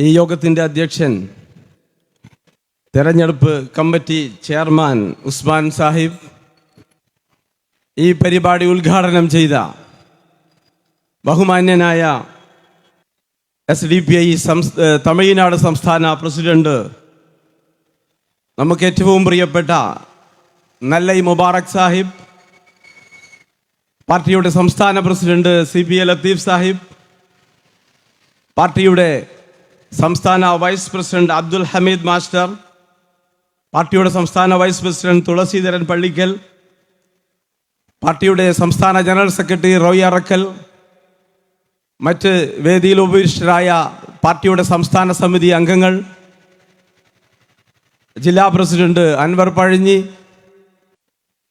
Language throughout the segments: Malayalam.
ഈ യോഗത്തിന്റെ അധ്യക്ഷൻ തെരഞ്ഞെടുപ്പ് കമ്മിറ്റി ചെയർമാൻ ഉസ്മാൻ സാഹിബ് ഈ പരിപാടി ഉദ്ഘാടനം ചെയ്ത ബഹുമാന്യനായ S D P I Tamil Nadu സംസ്ഥാന പ്രസിഡന്റ് നമുക്ക് ഏറ്റവും പ്രിയപ്പെട്ട നല്ലൈ മുബാറക് സാഹിബ് പാർട്ടിയുടെ സംസ്ഥാന president C P A Latheef Sahib പാർട്ടിയുടെ സംസ്ഥാന vice president Abdul Hameed master പാർട്ടിയുടെ സംസ്ഥാന വൈസ് പ്രസിഡന്റ് തുളസീധരൻ പള്ളിക്കൽ പാർട്ടിയുടെ സംസ്ഥാന ജനറൽ സെക്രട്ടറി റോയ് അറക്കൽ മറ്റ് വേദിയിൽ ഉപവിഷ്ടരായ പാർട്ടിയുടെ സംസ്ഥാന സമിതി അംഗങ്ങൾ ജില്ലാ പ്രസിഡന്റ് അൻവർ പഴഞ്ഞി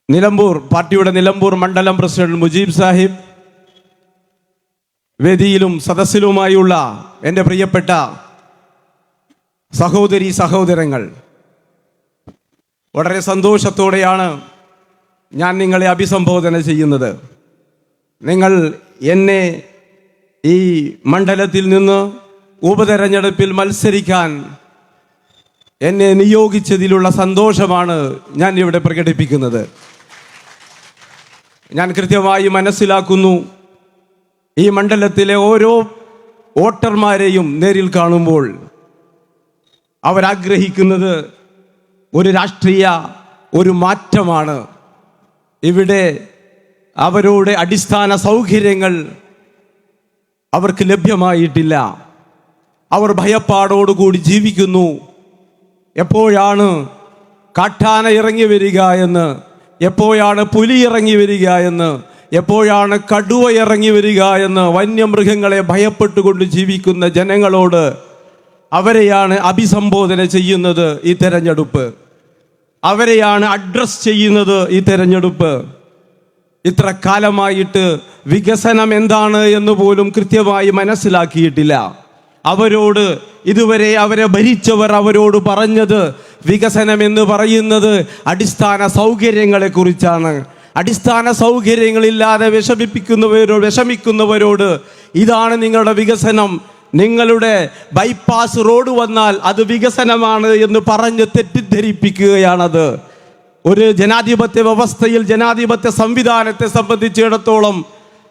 നിലമ്പൂർ പാർട്ടിയുടെ നിലമ്പൂർ മണ്ഡലം പ്രസിഡന്റ് മുജീബ് സാഹിബ് വേദിയിലും സദസ്സിലുമായുള്ള എന്റെ പ്രിയപ്പെട്ട സഹോദരി സഹോദരങ്ങൾ വളരെ സന്തോഷത്തോടെയാണ് ഞാൻ നിങ്ങളെ അഭിസംബോധന ചെയ്യുന്നത്. നിങ്ങൾ എന്നെ ഈ മണ്ഡലത്തിൽ നിന്ന് ഉപതെരഞ്ഞെടുപ്പിൽ മത്സരിക്കാൻ എന്നെ നിയോഗിച്ചതിലുള്ള സന്തോഷമാണ് ഞാൻ ഇവിടെ പ്രകടിപ്പിക്കുന്നത്. ഞാൻ കൃത്യമായി മനസ്സിലാക്കുന്നു ഈ മണ്ഡലത്തിലെ ഓരോ വോട്ടർമാരെയും നേരിൽ കാണുമ്പോൾ അവരാഗ്രഹിക്കുന്നത് ഒരു രാഷ്ട്രീയ ഒരു മാറ്റമാണ്. ഇവിടെ അവരുടെ അടിസ്ഥാന സൗകര്യങ്ങൾ അവർക്ക് ലഭ്യമായിട്ടില്ല. അവർ ഭയപ്പാടോടുകൂടി ജീവിക്കുന്നു. എപ്പോഴാണ് കാട്ടാന ഇറങ്ങി വരിക എന്ന് എപ്പോഴാണ് പുലി ഇറങ്ങി വരിക എന്ന് എപ്പോഴാണ് കടുവ ഇറങ്ങി വരിക എന്ന് വന്യമൃഗങ്ങളെ ഭയപ്പെട്ടുകൊണ്ട് ജീവിക്കുന്ന ജനങ്ങളോട് അവരെയാണ് അഭിസംബോധന ചെയ്യുന്നത് ഈ തെരഞ്ഞെടുപ്പ്. അവരെയാണ് അഡ്രസ് ചെയ്യുന്നത് ഈ തെരഞ്ഞെടുപ്പ്. ഇത്ര കാലമായിട്ട് വികസനം എന്താണ് എന്ന് പോലും കൃത്യമായി മനസ്സിലാക്കിയിട്ടില്ല. അവരോട് ഇതുവരെ അവരെ ഭരിച്ചവർ അവരോട് പറഞ്ഞത് വികസനം എന്ന് പറയുന്നത് അടിസ്ഥാന സൗകര്യങ്ങളെ കുറിച്ചാണ് അടിസ്ഥാന സൗകര്യങ്ങളില്ലാതെ വിഷമിപ്പിക്കുന്നവരോട് വിഷമിക്കുന്നവരോട് ഇതാണ് നിങ്ങളുടെ വികസനം. നിങ്ങളുടെ ബൈപ്പാസ് റോഡ് വന്നാൽ അത് വികസനമാണ് എന്ന് പറഞ്ഞ് തെറ്റിദ്ധരിപ്പിക്കുകയാണത്. ഒരു ജനാധിപത്യ വ്യവസ്ഥയിൽ ജനാധിപത്യ സംവിധാനത്തെ സംബന്ധിച്ചിടത്തോളം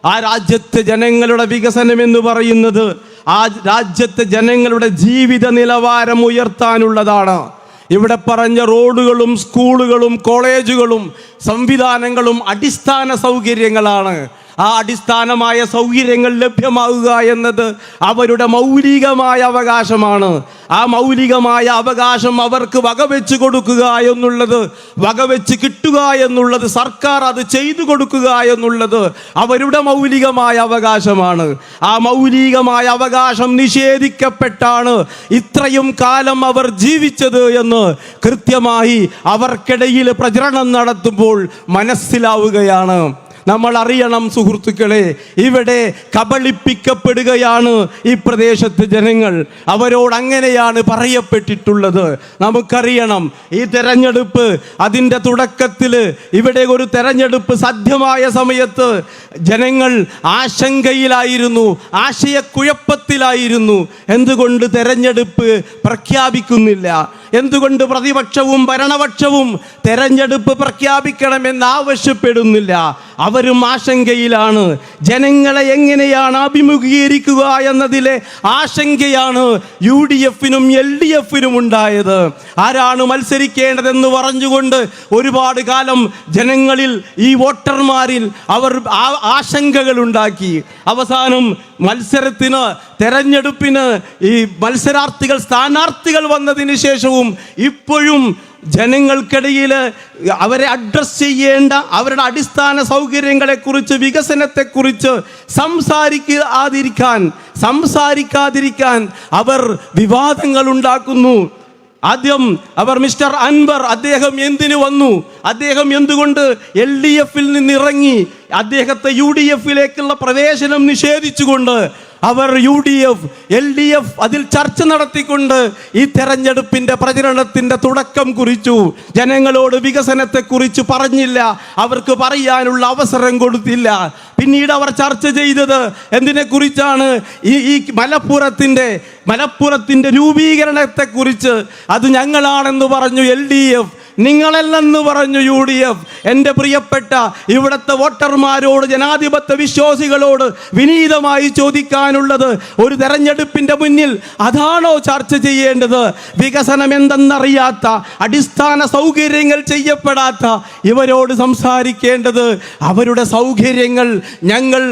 ആ രാജ്യത്തെ ജനങ്ങളുടെ വികസനം എന്ന് പറയുന്നത് ആ രാജ്യത്തെ ജനങ്ങളുടെ ജീവിത നിലവാരം ഉയർത്താനുള്ളതാണ്. ഇവിടെ പറഞ്ഞ റോഡുകളും സ്കൂളുകളും കോളേജുകളും സംവിധാനങ്ങളും അടിസ്ഥാന സൗകര്യങ്ങളാണ്. ആ അടിസ്ഥാനമായ സൗകര്യങ്ങൾ ലഭ്യമാവുക എന്നത് അവരുടെ മൗലികമായ അവകാശമാണ്. ആ മൗലികമായ അവകാശം അവർക്ക് വകവെച്ച് കൊടുക്കുക എന്നുള്ളത് വകവെച്ച് കിട്ടുക എന്നുള്ളത് സർക്കാർ അത് ചെയ്തു കൊടുക്കുക എന്നുള്ളത് അവരുടെ മൗലികമായ അവകാശമാണ്. ആ മൗലികമായ അവകാശം നിഷേധിക്കപ്പെട്ടാണ് ഇത്രയും കാലം അവർ ജീവിച്ചത് എന്ന് കൃത്യമായി അവർക്കിടയിൽ പ്രചരണം നടത്തുമ്പോൾ മനസ്സിലാവുകയാണ്. നമ്മൾ അറിയണം സുഹൃത്തുക്കളെ ഇവിടെ കബളിപ്പിക്കപ്പെടുകയാണ് ഈ പ്രദേശത്ത് ജനങ്ങൾ. അവരോട് അങ്ങനെയാണ് പറയപ്പെട്ടിട്ടുള്ളത്. നമുക്കറിയണം ഈ തെരഞ്ഞെടുപ്പ് അതിന്റെ തുടക്കത്തിൽ ഇവിടെ ഒരു തെരഞ്ഞെടുപ്പ് സാധ്യമായ സമയത്ത് ജനങ്ങൾ ആശങ്കയിലായിരുന്നു ആശയക്കുഴപ്പത്തിലായിരുന്നു. എന്തുകൊണ്ട് തെരഞ്ഞെടുപ്പ് പ്രഖ്യാപിക്കുന്നില്ല? എന്തുകൊണ്ട് പ്രതിപക്ഷവും ഭരണപക്ഷവും തെരഞ്ഞെടുപ്പ് പ്രഖ്യാപിക്കണമെന്ന് ആവശ്യപ്പെടുന്നില്ല? അവരും ആശങ്കയിലാണ്. ജനങ്ങളെ എങ്ങനെയാണ് അഭിമുഖീകരിക്കുക എന്നതിലെ ആശങ്കയാണ് യു ഡി എഫിനും എൽ ഡി എഫിനും ഉണ്ടായത്. ആരാണ് മത്സരിക്കേണ്ടതെന്ന് പറഞ്ഞുകൊണ്ട് ഒരുപാട് കാലം ജനങ്ങളിൽ ഈ വോട്ടർമാരിൽ അവർ ആശങ്കകൾ ഉണ്ടാക്കി. അവസാനം മത്സരത്തിന് തെരഞ്ഞെടുപ്പിന് ഈ മത്സരാർത്ഥികൾ സ്ഥാനാർത്ഥികൾ വന്നതിന് ശേഷവും ഇപ്പോഴും ജനങ്ങൾക്കിടയിൽ അവരെ അഡ്രസ്സ് ചെയ്യേണ്ട അവരുടെ അടിസ്ഥാന സൗകര്യങ്ങളെക്കുറിച്ച് വികസനത്തെക്കുറിച്ച് സംസാരിക്കാതിരിക്കാൻ സംസാരിക്കാതിരിക്കാൻ അവർ വിവാദങ്ങൾ ഉണ്ടാക്കുന്നു ആദ്യം അവർ മിസ്റ്റർ അൻവർ അദ്ദേഹം എന്തിനു വന്നു? അദ്ദേഹം എന്തുകൊണ്ട് എൽ ഡി എഫിൽ നിന്ന് ഇറങ്ങി അദ്ദേഹത്തെ യു ഡി എഫിലേക്കുള്ള പ്രവേശനം നിഷേധിച്ചുകൊണ്ട് അവർ U D F L D F അതിൽ ചർച്ച നടത്തിക്കൊണ്ട് ഈ തെരഞ്ഞെടുപ്പിന്റെ പ്രചരണത്തിന്റെ തുടക്കം കുറിച്ചു. ജനങ്ങളോട് വികസനത്തെ കുറിച്ച് പറഞ്ഞില്ല. അവർക്ക് പറയാനുള്ള അവസരം കൊടുത്തില്ല. പിന്നീട് അവർ ചർച്ച ചെയ്തത് എന്തിനെ കുറിച്ചാണ് ഈ ഈ മലപ്പുറത്തിന്റെ മലപ്പുറത്തിന്റെ രൂപീകരണത്തെക്കുറിച്ച്. അത് ഞങ്ങളാണെന്ന് പറഞ്ഞു എൽ ഡി എഫ് നിങ്ങളല്ലെന്ന് പറഞ്ഞു യു ഡി എഫ്. എന്റെ പ്രിയപ്പെട്ട ഇവിടുത്തെ വോട്ടർമാരോട് ജനാധിപത്യ വിശ്വാസികളോട് വിനീതമായി ചോദിക്കാനുള്ളത് ഒരു തെരഞ്ഞെടുപ്പിന്റെ മുന്നിൽ അതാണോ ചർച്ച ചെയ്യേണ്ടത്? വികസനം എന്തെന്നറിയാത്ത അടിസ്ഥാന സൗകര്യങ്ങൾ ചെയ്യപ്പെടാത്ത ഇവരോട് സംസാരിക്കേണ്ടത് അവരുടെ സൗകര്യങ്ങൾ ഞങ്ങൾ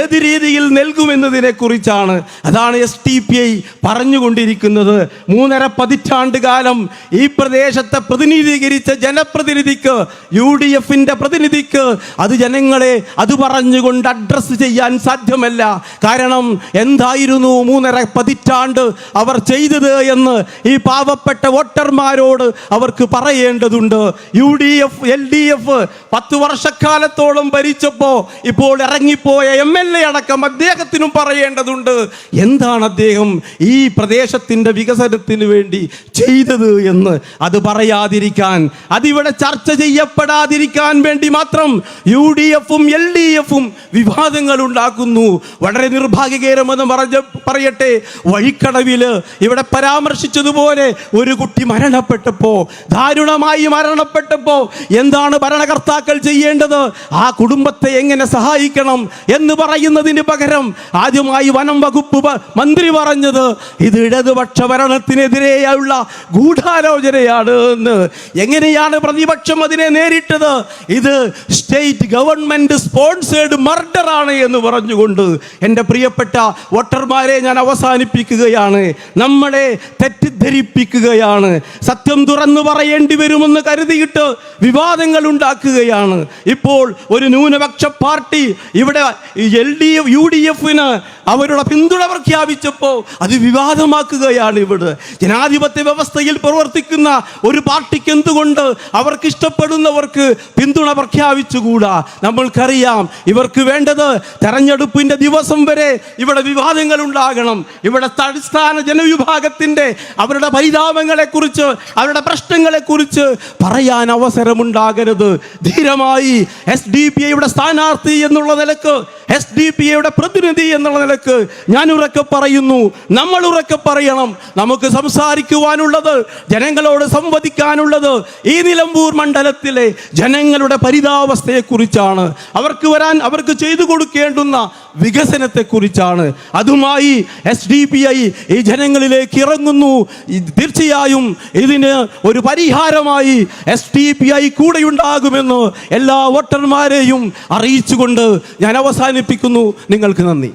ഏത് രീതിയിൽ നൽകുമെന്നതിനെ കുറിച്ചാണ് അതാണ് എസ് ടി പി ഐ പറഞ്ഞുകൊണ്ടിരിക്കുന്നത്. മൂന്നര പതിറ്റാണ്ട് കാലം ഈ പ്രദേശത്തെ പ്രതിനിധീകരിച്ച ജനപ്രതിനിധിക്ക് യു ഡി എഫിന്റെ പ്രതിനിധിക്ക് അത് ജനങ്ങളെ അത് പറഞ്ഞുകൊണ്ട് അഡ്രസ്സ് ചെയ്യാൻ സാധ്യമല്ല. കാരണം എന്തായിരുന്നു മൂന്നര പതിറ്റാണ്ട് അവർ ചെയ്തത് എന്ന് ഈ പാവപ്പെട്ട വോട്ടർമാരോട് അവർക്ക് പറയേണ്ടതുണ്ട്. U D F L D F പത്ത് വർഷക്കാലത്തോളം ഭരിച്ചപ്പോ ഇപ്പോൾ ഇറങ്ങിപ്പോയ എം എൽ എ അടക്കം അദ്ദേഹത്തിനും പറയേണ്ടതുണ്ട്. എന്താണ് അദ്ദേഹം ഈ പ്രദേശത്തിന്റെ വികസനത്തിന് വേണ്ടി ചെയ്തത് എന്ന് അത് പറയാതിരിക്കാൻ അതിവിടെ ചർച്ച ചെയ്യപ്പെടാതിരിക്കാൻ വേണ്ടി മാത്രം യു ഡി എഫും എൽ ഡി എഫും വിവാദങ്ങൾ ഉണ്ടാക്കുന്നു. വളരെ നിർഭാഗ്യകരമെന്ന് പറഞ്ഞ പറയട്ടെ. വഴിക്കടവിൽ ഇവിടെ പരാമർശിച്ചതുപോലെ ഒരു കുട്ടി മരണപ്പെട്ടപ്പോ ദാരുണമായി മരണപ്പെട്ടപ്പോ എന്താണ് ഭരണകർത്താക്കൾ ചെയ്യേണ്ടത്? ആ കുടുംബത്തെ എങ്ങനെ സഹായിക്കണം എന്ന് പറയുന്നതിന് പകരം ആദ്യമായി വനം വകുപ്പ് മന്ത്രി പറഞ്ഞത് ഇത് ഇടതുപക്ഷ ഭരണത്തിനെതിരെയുള്ള ഗൂഢാലോചനയാണ് എന്ന്. എങ്ങനെയാണ് പ്രതിപക്ഷം അതിനെ നേരിട്ടത്? ഇത് സ്റ്റേറ്റ് ഗവൺമെന്റ് സ്പോൺസേഡ് മർഡർ ആണ് എന്ന് പറഞ്ഞുകൊണ്ട് എന്റെ പ്രിയപ്പെട്ട വോട്ടർമാരെ ഞാൻ അവസാനിപ്പിക്കുകയാണ്. നമ്മളെ തെറ്റിദ്ധരിപ്പിക്കുകയാണ്. സത്യം തുറന്നു പറയേണ്ടി വരുമെന്ന് കരുതിയിട്ട് വിവാദങ്ങൾ ഉണ്ടാക്കുകയാണ്. ഇപ്പോൾ ഒരു ന്യൂനപക്ഷ പാർട്ടി ഇവിടെ L D F U D എഫിന് അവരുടെ പിന്തുണ പ്രഖ്യാപിച്ചപ്പോൾ അത് വിവാദമാക്കുകയാണ് ഇവിടെ. ജനാധിപത്യ വ്യവസ്ഥയിൽ പ്രവർത്തിക്കുന്ന ഒരു പാർട്ടിക്ക് എന്തുകൊണ്ട് അവർക്ക് ഇഷ്ടപ്പെടുന്നവർക്ക് പിന്തുണ പ്രഖ്യാപിച്ചുകൂടാ. നമ്മൾക്കറിയാം ഇവർക്ക് വേണ്ടത് തെരഞ്ഞെടുപ്പിന്റെ ദിവസം വരെ ഇവിടെ വിവാദങ്ങൾ ഉണ്ടാകണം. ഇവിടെ അടിസ്ഥാന ജനവിഭാഗത്തിന്റെ അവരുടെ പരിതാപങ്ങളെ കുറിച്ച് അവരുടെ പ്രശ്നങ്ങളെ കുറിച്ച് പറയാൻ അവസരമുണ്ടാകരുത്. ധീരമായി എസ് ഡി പി ഐയുടെ സ്ഥാനാർത്ഥി എന്നുള്ള നിലയ്ക്ക് എസ് ഡി പി ഐയുടെ പ്രതിനിധി എന്നുള്ള നിലയ്ക്ക് ഞാൻ ഉറക്കെ പറയുന്നു. നമ്മൾ ഉറക്കെ പറയണം. നമുക്ക് സംസാരിക്കുവാനുള്ളത് ജനങ്ങളോട് സംവദിക്കാനുള്ളത് ഈ നിലമ്പൂർ മണ്ഡലത്തിലെ ജനങ്ങളുടെ പരിതാവസ്ഥയെക്കുറിച്ചാണ് അവർക്ക് വരാൻ അവർക്ക് ചെയ്തു കൊടുക്കേണ്ടുന്ന വികസനത്തെക്കുറിച്ചാണ്. അതുമായി എസ് ഡി പി ഐ ഈ ജനങ്ങളിലേക്ക് ഇറങ്ങുന്നു. തീർച്ചയായും ഇതിന് ഒരു പരിഹാരമായി എസ് ഡി പി ഐ കൂടെയുണ്ടാകുമെന്ന് എല്ലാ വോട്ടർമാരെയും അറിയിച്ചുകൊണ്ട് ഞാൻ അവസാനിപ്പിക്കുന്നു. നിങ്ങൾക്ക് നന്ദി.